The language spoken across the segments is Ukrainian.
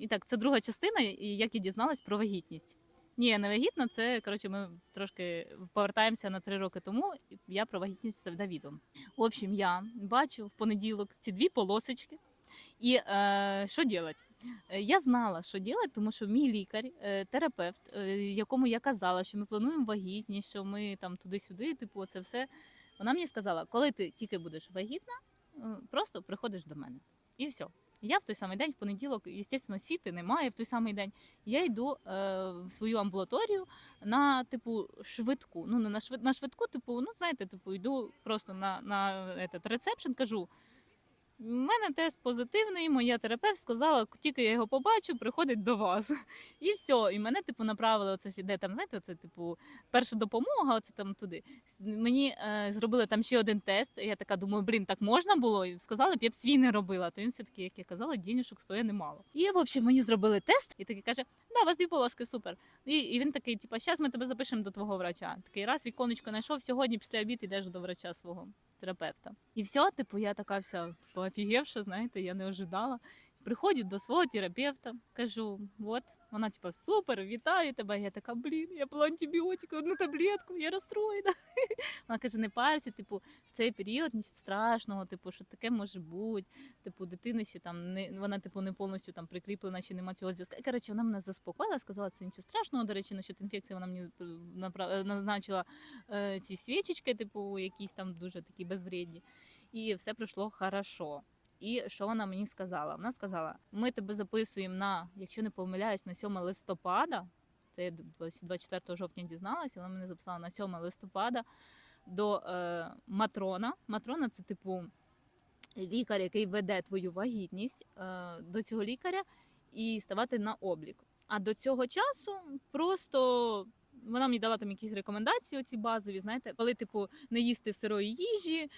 І так, це друга частина, і як я дізналась про вагітність. Ні, я не вагітна, це коротше, ми трошки повертаємося на три роки тому. і Я про вагітність з Давідом. В общем, я бачу в понеділок ці дві полосочки. І е, що робити? Я знала, що робити, тому що мій лікар, е, терапевт, е, якому я казала, що ми плануємо вагітність, що ми там туди-сюди, типу, це все. Вона мені сказала, коли ти тільки будеш вагітна, е, просто приходиш до мене. І все. Я в той самий день, в понеділок, звісно, сіти немає в той самий день. Я йду е, в свою амбулаторію на типу швидку. Ну не на швид на швидку, типу, ну знаєте, типу, йду просто на, на этот, рецепшн, кажу. У мене тест позитивний, моя терапевт сказала, тільки я його побачу, приходить до вас. І все. І мене, типу, направили оце всі, де там, знаєте, це типу перша допомога, оце там туди. Мені е, зробили там ще один тест. і Я така думаю, блін, так можна було? І сказали, б я б свій не робила. То він все-таки, як я казала, денежок стоїть немало. І в общем, мені зробили тест, і такий каже: да, вас дві полоски, супер. І, і він такий, типу, зараз ми тебе запишемо до твого врача. Такий раз віконечко знайшов, сьогодні після обід йдеш до врача свого терапевта. І все, типу, я така вся типу, офігевша, знаєте, я не ожидала. Приходжу до свого терапевта, кажу: от, вона, типу, супер, вітаю тебе. Я така, блін, я пила антибіотики, одну таблетку, я розстроєна. Вона каже, не парся, типу, в цей період нічого страшного, типу, що таке може бути. Типу, дитина ще там не вона, типу, не повністю там прикріплена, ще нема цього зв'язку. І, коротше, вона мене заспокоїла, сказала, це нічого страшного. До речі, насчет інфекції вона мені е, назначила е, ці свічечки, типу, якісь там дуже такі безвредні. І все пройшло хорошо. І що вона мені сказала? Вона сказала: ми тебе записуємо на, якщо не помиляюсь, на 7 листопада. Це я 24 жовтня дізналася, вона мене записала на 7 листопада до е, матрона. Матрона це типу лікар, який веде твою вагітність е, до цього лікаря і ставати на облік. А до цього часу просто вона мені дала там якісь рекомендації, оці базові, знаєте, коли типу не їсти сирої їжі, е,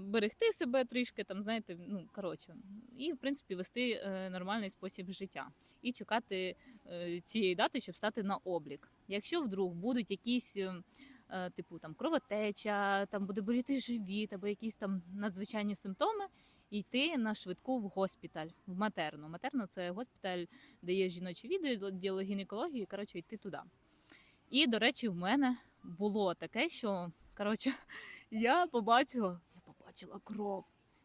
берегти себе трішки, там знаєте, ну коротше, і в принципі вести е, нормальний спосіб життя і чекати е, цієї дати, щоб стати на облік. Якщо вдруг будуть якісь. Типу там кровотеча, там буде боліти живіт або якісь там надзвичайні симптоми, йти на швидку в госпіталь, в матерну. Матерно це госпіталь, де є жіночі відділ гінекології. Коротше, йти туди. І, до речі, в мене було таке, що коротше, я побачила, я побачила кров.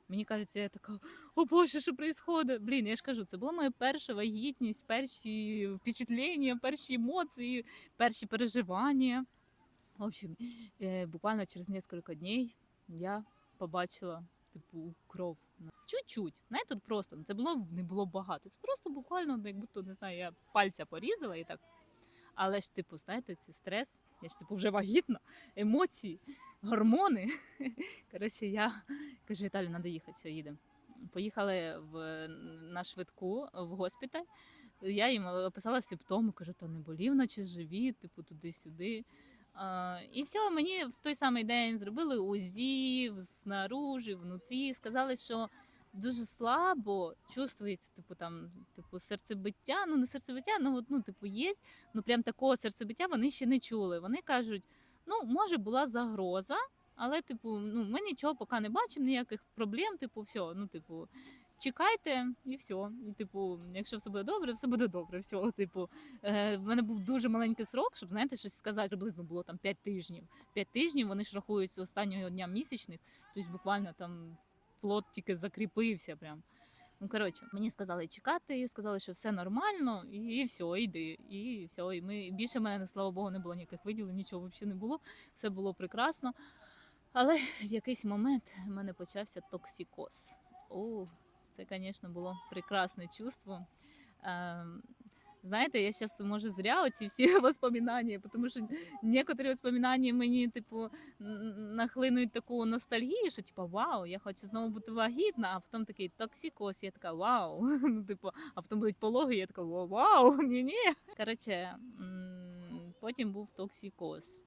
Мені кажеться, я така, о Боже, що відбувається? Блін, я ж кажу, це була моя перша вагітність, перші впечатлення, перші емоції, перші переживання. В общем, е, буквально через кілька днів я побачила типу кров. Чуть-чуть. Знаєте, тут просто це було не було багато. Це просто буквально, ну, як будто не знаю, я пальця порізала і так. Але ж, типу, знаєте, це стрес. Я ж типу вже вагітна, емоції, гормони. Коротше, я кажу, Віталій, треба їхати, все, їдемо. Поїхали в, на швидку в госпіталь. Я їм описала симптоми, кажу, то не болів, наче живіт, типу туди-сюди. А, і все, мені в той самий день зробили УЗІ снаружи, внутрі. Сказали, що дуже слабо чувствується, типу там, типу, серцебиття. Ну, не серцебиття, ну, ну, типу, є. Ну, прям такого серцебиття вони ще не чули. Вони кажуть, ну, може, була загроза, але, типу, ну, ми нічого поки не бачимо, ніяких проблем, типу, все. Ну, типу, чекайте, і все. І, типу, якщо все буде добре, все буде добре. Все, типу, е, в мене був дуже маленький срок, щоб знаєте, щось сказати. Приблизно було там 5 тижнів. 5 тижнів вони ж рахують з останнього дня місячних, тобто буквально там плод тільки закріпився. Прям. Ну, коротше, мені сказали чекати, сказали, що все нормально, і, і все, йди. І все. І ми більше мене, слава Богу, не було ніяких виділень, нічого взагалі не було. Все було прекрасно. Але в якийсь момент в мене почався токсикоз. О, це, звісно, було прекрасне чувство. Знаєте, я зараз може зря оці всі воспоминання, тому що некоторі воспоминання мені, типу, нахлинують таку ностальгію, що типу, вау, я хочу знову бути вагітна, а потім такий токсикоз, я така вау. Ну, типу, а потім будуть пологи, я така вау, ні-ні. Коротше, потім був токсикоз.